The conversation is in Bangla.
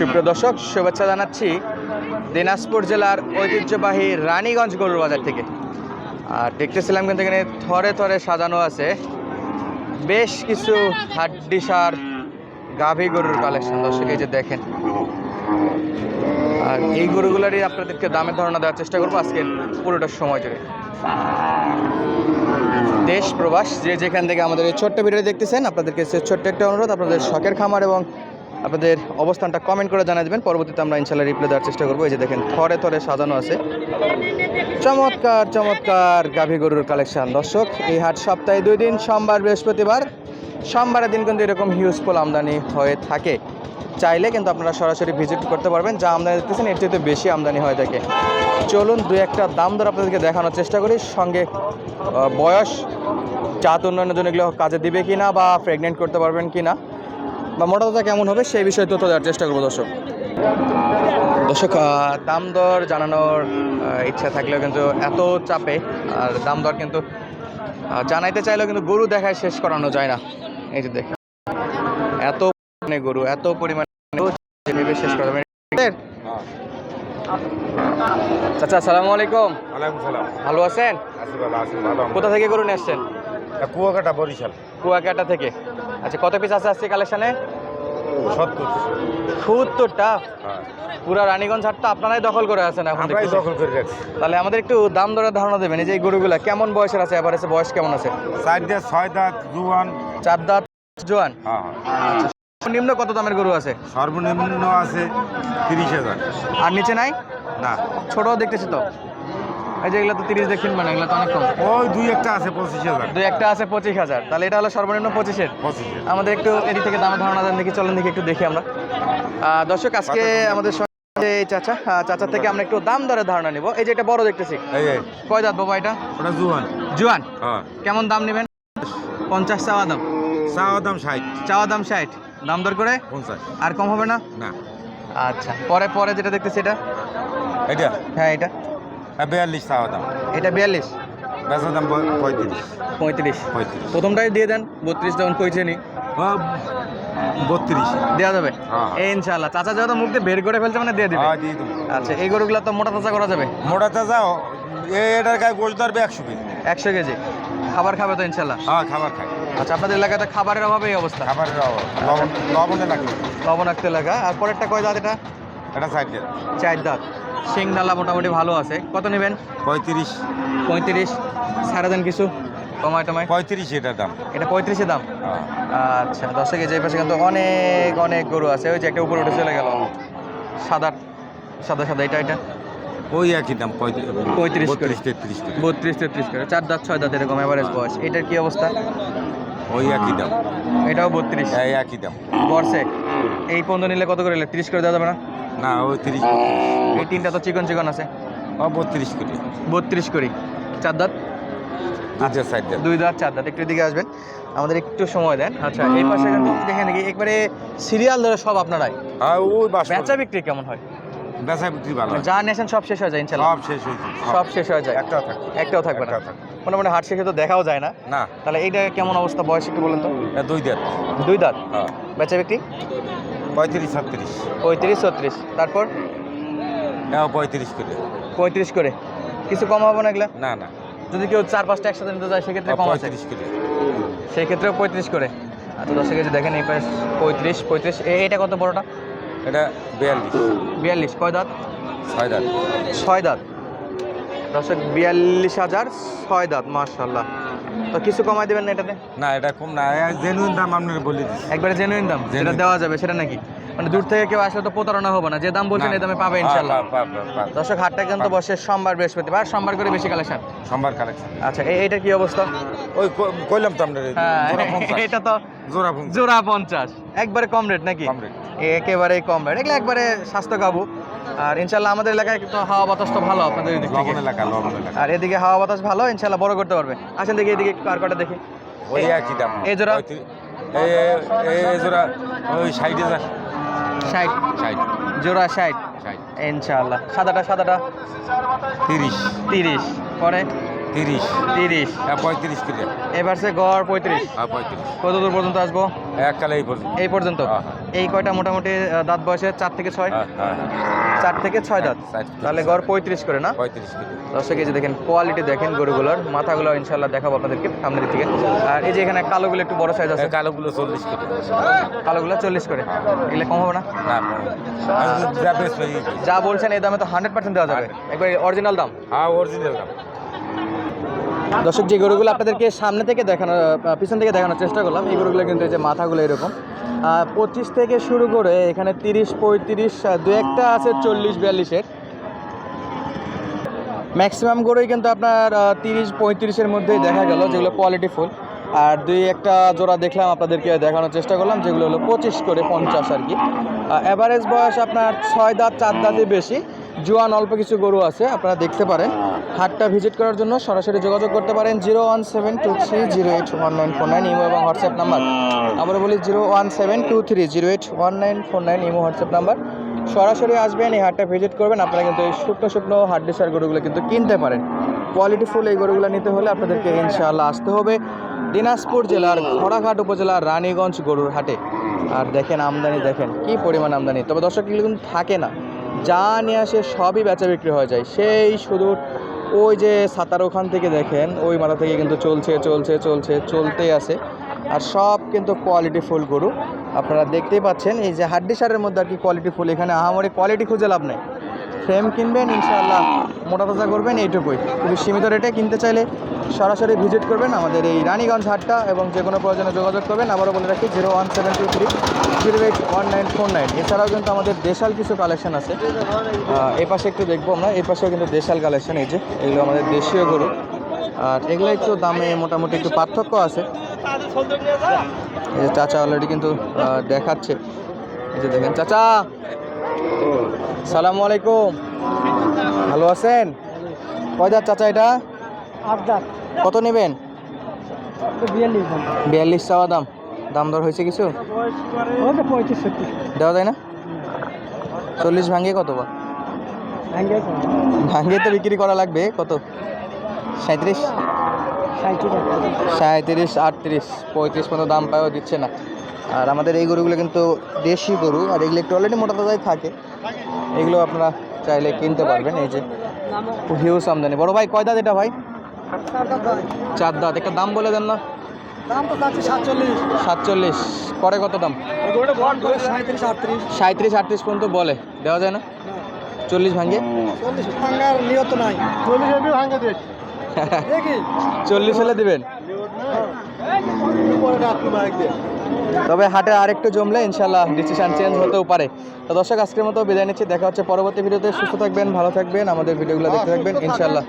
সুপ্রিয় দর্শক, শুভেচ্ছা জানাচ্ছি দিনাজপুর জেলার ঐতিহ্যবাহী রানীগঞ্জ গরুর বাজার থেকে। আর দেখতেছিলাম কিন্তু এখানে থরে থরে সাজানো আছে। বেশ কিছু হাড্ডিসার গাভী গরুর কালেকশন, দর্শক, এই যে দেখেন। আর এই গরুগুলারই আপনাদেরকে দামের ধারণা দেওয়ার চেষ্টা করব আজকের পুরোটা সময় জুড়ে। দেশ প্রবাস, যে যেখান থেকে আমাদের এই ছোট্ট ভিডিও দেখতেছেন, আপনাদেরকে ছোট্ট একটা অনুরোধ, আপনাদের শখের খামার এবং আপনাদের অবস্থানটা কমেন্ট করে জানিয়ে দেবেন। পরবর্তীতে আমরা ইনশাল্লাহ রিপ্লাই দেওয়ার চেষ্টা করব। এই যে দেখেন, থরে থরে সাজানো আছে। চমৎকার চমৎকার গাভী গরুর কালেকশন দর্শক, এই হাট সপ্তাহে দুই দিন, সোমবার, বৃহস্পতিবার। সোমবারের দিন কিন্তু এরকম হিউজফুল আমদানি হয়ে থাকে। চাইলে কিন্তু আপনারা সরাসরি ভিজিট করতে পারবেন। যা আমদানি দেখতেছেন, এর চেয়ে বেশি আমদানি হয়ে থাকে। চলুন, দু একটা দাম দর আপনাদেরকে দেখানোর চেষ্টা করি। সঙ্গে বয়স, জাত উন্নয়নের জন্য এগুলো কাজে দিবে কি না বা প্রেগনেন্ট করতে পারবেন কি না বা মোটামুটি কেমন হবে সেই বিষয়ে তথ্য দেওয়ার চেষ্টা করব দর্শক। দর্শক দাম দর জানানোর ইচ্ছা থাকলেও কিন্তু এত চাপে আর দাম দর কিন্তু জানাইতে চাইলেও কিন্তু গরু দেখায় শেষ করানো যায় না। এই যে দেখেন এত পরিমাণে গরু এত পরিমাণে শেষ করা যাবে। চাচা আসসালামু আলাইকুম। ভালো আছেন? কোথা থেকে গরু নিয়ে আসছেন? কুয়াকাটা বরিশাল। কুয়াকাটা থেকে। আচ্ছা কত পিস আছে আজকে কালেকশনে সত্তর। সত্তরটা? হ্যাঁ। পুরা রানীগঞ্জ হাটটা আপনারাই দখল করে আছেন এখন দখল করে রাখছি। তাহলে আমাদের একটু দাম দরের ধারণা দেবেন এই যে গরুগুলা কেমন বয়সের আছে? এবারে বয়স কেমন আছে? চার দিয়ে ছয় দাঁত জুয়ান। চার দাঁত জোয়ান? হ্যাঁ। হ্যাঁ। কত দামের গরু আছে? সর্বনিম্ন আছে তিরিশ হাজার। আর নিচে নাই? না। ছোট দেখতেছি তো। এই যে এগুলো তো তিরিশ দেখছেন মানে এগুলো তো অনেক কম। ওই দুই একটা আছে পঁচিশ হাজার। দুই একটা আছে পঁচিশ হাজার। তাহলে এটা হলো সর্বনিম্ন পঁচিশের। আমাদের একটু এদিক থেকে দামের ধারণা দেন দেখি চলেন দেখি একটু দেখি আমরা। দর্শক আজকে আমাদের সঙ্গে এই চাচা চাচা থেকে আমরা একটু দাম দরের ধারণা নিব। এই যে এটা বড় দেখতেছি। কয় দাঁত বাবা এটা? ওটা জুয়ান। জুয়ান? হ্যাঁ। কেমন দাম নেবেন? পঞ্চাশ চাওয়া দাম। চাওয়া দাম ষাট। চাওয়া দাম ষাট। দাম দর করে? পঞ্চাশ। আর কম হবে না? না। আচ্ছা পরে পরে যেটা দেখতেছি এটা? এটা হ্যাঁ এটা। বিয়াল্লিশ চাওয়া দাম। এটা বিয়াল্লিশ? বেচার দাম পঁয়- পঁয়ত্রিশ। পঁয়ত্রিশ। পঁয়ত্রিশ। প্রথমটাই দিয়ে দেন বত্রিশ যখন কইছে নি। ও, বত্রিশ। দেওয়া যাবে? হ্যাঁ। এই ইনশাল্লাহ চাচা যেহেতু মুখ দিয়ে বের করে ফেলছে মানে দিয়ে দিবে। হ্যাঁ দিয়ে দেবো। আচ্ছা এই গরুগুলো তো মোটা তাজা করা যাবে? মোটাতে যাও এটার গায়ে গোশ ধরবে একশো কেজি। একশো কেজি। খাবার খাবে তো ইনশাল্লাহ হ্যাঁ খাবার খাই আচ্ছা আপনাদের এলাকাতে খাবারের অভাবে এই অবস্থা? খাবারের অভাব। লবণ লবণে লাগে লবণাক্ত এলাকা। আর পরেরটা কয় দাঁত এটা? এটা সাইডে চার দাঁত। শিং ডালা মোটামুটি ভালো আছে। কত নেবেন? পঁয়ত্রিশ। পঁয়ত্রিশ। সারা দেন কিছু? কমায় টমায়? পঁয়ত্রিশ এটার দাম। এটা পঁয়ত্রিশে দাম? হ্যাঁ। আচ্ছা দশ কেজি এই পাশে কিন্তু অনেক অনেক গরু আছে। ওই যে একটা উপরে উঠে চলে গেল। সাদা সাদা সাদা এটা এটা? ওই একই দাম পঁয়ত্রিশ। বত্রিশ তেত্রিশ বত্রিশ তেত্রিশ করে। চার দাঁত ছয় দাঁত এরকম অ্যাভারেজ বয়স। এটার কি অবস্থা? ওই একই দাম। এটাও বত্রিশ। এই একই দাম। বর্ষে? এই পনেরো নিলে কত করে তিরিশ করে দেওয়া যাবে না? না ওই তিরিশ এই তিনটা তো চিকন চিকন আছে। বত্রিশ করে বত্রিশ করি চার দাঁত? আচ্ছা সাইড দাম দুই দাঁত চার দাঁত। একটু দিকে আসবেন। আমাদের একটু সময় দেন। আচ্ছা এই পাশে কিন্তু দেখেন নাকি একবারে সিরিয়াল ধরে সব আপনারাই। হ্যাঁ ওই বাস বেচা বিক্রি কেমন হয়? বেচা বিক্রি ভালো যা নেছেন সব শেষ হয়ে যায় ইনশাল্লাহ। সব শেষ হয়েছে সব শেষ হয়ে যায়। একটাও থাকে একটাও থাকবে না। থাকবে মোটামুটি হাট শেষে তো দেখাও যায় না। না। তাহলে এইটা কেমন অবস্থা? বয়স একটু বলেন তো। দুই দেড় দুই দাঁত? হ্যাঁ। বেচা বিক্রি? পঁয়ত্রিশ ছত্রিশ। পঁয়ত্রিশ ছত্রিশ। তারপর? হ্যাঁ পঁয়ত্রিশ করে। পঁয়ত্রিশ করে। কিছু কম হবে না এগুলা? না না। যদি কেউ চার পাঁচটা একসাথে নিতে যায় সেক্ষেত্রে কম আছে। করে। সেই ক্ষেত্রেও পঁয়ত্রিশ করে। আচ্ছা দশ কেজি দেখেন এই পাশ পঁয়ত্রিশ পঁয়ত্রিশ। এটা কত বড়টা? এটা বিয়াল্লিশ। বিয়াল্লিশ। কয় দাঁত? ছয় দাম ছয় দাঁত। দর্শক বিয়াল্লিশ হাজার ছয় দাঁত মার্শাল্লাহ তো কিছু কমাই দেবেন না এটাতে? না এটা কম না। জেনুইন দাম আপনার বলে দিচ্ছি। একবারে জেনুইন দাম? যেটা দেওয়া যাবে সেটা নাকি? মানে দূর থেকে কেউ আসলে তো প্রতারণা হবে না। যে দাম বলছেন। এই দামে পাবে ইনশাল্লাহ। দর্শক হাটটা কিন্তু বসে সোমবার বৃহস্পতিবার সোমবার করে বেশি কালেকশন। সোমবার কালেকশন। আচ্ছা এইটা কি অবস্থা? ওই কইলাম তো আপনার হ্যাঁ। এটা তো জোড়া। জোড়া পঞ্চাশ। একবারে কম রেট নাকি। একেবারেই কম রেট এগুলো একবারে স্বাস্থ্য কাবু আর ইনশাল্লাহ আমাদের এলাকায় কিন্তু হাওয়া বাতাস তো ভালো আপনাদের থেকে। আর এদিকে হাওয়া বাতাস ভালো ইনশাল্লাহ বড় করতে পারবে। আসেন দেখি এদিকে কার কটা দেখি। ওই একই দাম। এই জোড়া? এই জোড়া ওই হাজার। ষাট। ষাট। জোড়া ষাট। ষাট। ইনশাল্লাহ সাদাটা সাদাটা? তিরিশ। তিরিশ। পরে? তিরিশ। তিরিশ। হ্যাঁ পঁয়ত্রিশ কিলো। এবার সে গড় পঁয়ত্রিশ। হ্যাঁ পঁয়ত্রিশ। কত দূর পর্যন্ত আসব? এককালে এই পর্যন্ত। এই পর্যন্ত? হ্যাঁ, এই কয়টা মোটামুটি দাঁত বয়সে? চার থেকে ছয়? চার থেকে ছয় দাঁত? তাহলে গড় পঁয়ত্রিশ করে না? পঁয়ত্রিশ কিলো। দর্শক এই যে দেখেন কোয়ালিটি দেখেন গরুগুলোর। মাথাগুলো ইনশাল্লাহ দেখাবো আপনাদেরকে সামনের দিক থেকে। আর এই যে এখানে কালোগুলো একটু বড় সাইজ আছে। কালোগুলো চল্লিশ কিলো। কালোগুলো চল্লিশ করে। এগুলো কম হবে না। যা বলছেন এই দামে তো হান্ড্রেড পার্সেন্ট দেওয়া যাবে। একবার অরিজিনাল দাম। হ্যাঁ অরিজিনাল দাম। দর্শক, যে গরুগুলো আপনাদেরকে সামনে থেকে দেখানো পিছন থেকে দেখানোর চেষ্টা করলাম, এই গরুগুলো কিন্তু এই যে মাথাগুলো এরকম। পঁচিশ থেকে শুরু করে এখানে তিরিশ, পঁয়ত্রিশ দু একটা আছে চল্লিশ, বিয়াল্লিশের। ম্যাক্সিমাম গরুই কিন্তু আপনার তিরিশ, পঁয়ত্রিশের মধ্যেই দেখা গেল, যেগুলো কোয়ালিটি ফুল আর দুই একটা জোড়া দেখলাম, আপনাদেরকে দেখানোর চেষ্টা করলাম, যেগুলো হলো পঁচিশ করে পঞ্চাশ আর কি। অ্যাভারেজ বয়স আপনার ছয় দাঁত, চার দাঁতে বেশি। জোয়ান, অল্প কিছু গরু আছে, আপনারা দেখতে পারেন। হাটটা ভিজিট করার জন্য সরাসরি যোগাযোগ করতে পারেন zero one seven two three, zero eight one nine four nine, imo এবং হোয়াটসঅ্যাপ নাম্বার। আমরা বলি zero one seven two three, zero eight one nine four nine, imo WhatsApp number. সরাসরি আসবেন, এই হাটটা ভিজিট করবেন, আপনারা কিন্তু এই শুকনো শুকনো হাট ডিসার গরুগুলো কিন্তু কিনতে পারেন। কোয়ালিটি ফুল এই গরুগুলো নিতে হলে আপনাদেরকে ইনশাআল্লাহ আসতে হবে দিনাজপুর জেলার ঘোড়াঘাট উপজেলার রানীগঞ্জ গরুর হাটে। আর দেখেন আমদানি, দেখেন কি পরিমাণ আমদানি। তবে দর্শক কিন্তু থাকে না। যা নিয়ে আসে সবই বেচা বিক্রি হয়ে যায়। সেই শুধু ওই যে সাতার ওখান থেকে দেখেন, ওই মাথা থেকে কিন্তু চলছে চলছে চলছে, চলতেই আছে। আর সব কিন্তু কোয়ালিটি ফুল গরু। আপনারা দেখতেই পাচ্ছেন, এই যে হাড্ডি সারের মধ্যে আর কি কোয়ালিটি ফুল, এখানে আহামরি কোয়ালিটি খুঁজে লাভ নেই। ফ্রেম কিনবেন, ইনশাআল্লাহ মোটা তাজা করবেন, এইটুকুই। খুবই সীমিত রেটে কিনতে চাইলে সরাসরি ভিজিট করবেন আমাদের এই রানীগঞ্জ হাটটা এবং যে কোনো প্রয়োজনে যোগাযোগ করবেন। আবারও বলে রাখি, zero one seven two three, zero eight one nine four nine. এছাড়াও কিন্তু আমাদের দেশাল কিছু কালেকশন আছে। এই পাশে একটু দেখব আমরা এই পাশেও কিন্তু দেশাল কালেকশন, এই যে, এগুলো আমাদের দেশীয় গরু। আর এগুলো একটু দামে মোটামুটি একটু পার্থক্য আছে। চাচা অলরেডি কিন্তু দেখাচ্ছে। এই যে দেখেন, চাচা! সালামু আলাইকুম। ভালো আছেন? কয় দাঁত চাচা এটা? কত নেবেন? বিয়াল্লিশ চাওয়া দাম। দাম দর হয়েছে কিছু? দেওয়া যায় না? চল্লিশ ভাঙিয়ে কত বা? ভাঙ্গে তো বিক্রি করা লাগবে। কত? সাঁত্রিশ সাঁত্রিশ আটত্রিশ। পঁয়ত্রিশ মতো দাম পায়ও দিচ্ছে না। আর আমাদের এই গরুগুলো কিন্তু দেশি গরু আর এগুলো একটু অলরেডি মোটা তাজাই থাকে। এগুলো আপনারা চাইলে কিনতে পারবেন এই যে হিউজ আমদানি। বড় ভাই কয় দাঁত এটা ভাই? চার দাঁত। একটা দাম বলে দেন না। দাম তো চাচ্ছি সাতচল্লিশ। পরে কত দাম? সাঁত্রিশ আটত্রিশ পর্যন্ত বলে। দেওয়া যায় না? চল্লিশ ভাঙ্গে চল্লিশ হলে দিবেন? তবে হাটে আরেকটু জমলে ইনশাল্লাহ ডিসিশন চেঞ্জ হতেও পারে। তো দর্শক, আজকের মতো বিদায় নিচ্ছি। দেখা হচ্ছে পরবর্তী ভিডিওতে। সুস্থ থাকবেন, ভালো থাকবেন। আমাদের ভিডিওগুলো দেখতে থাকবেন ইনশাল্লাহ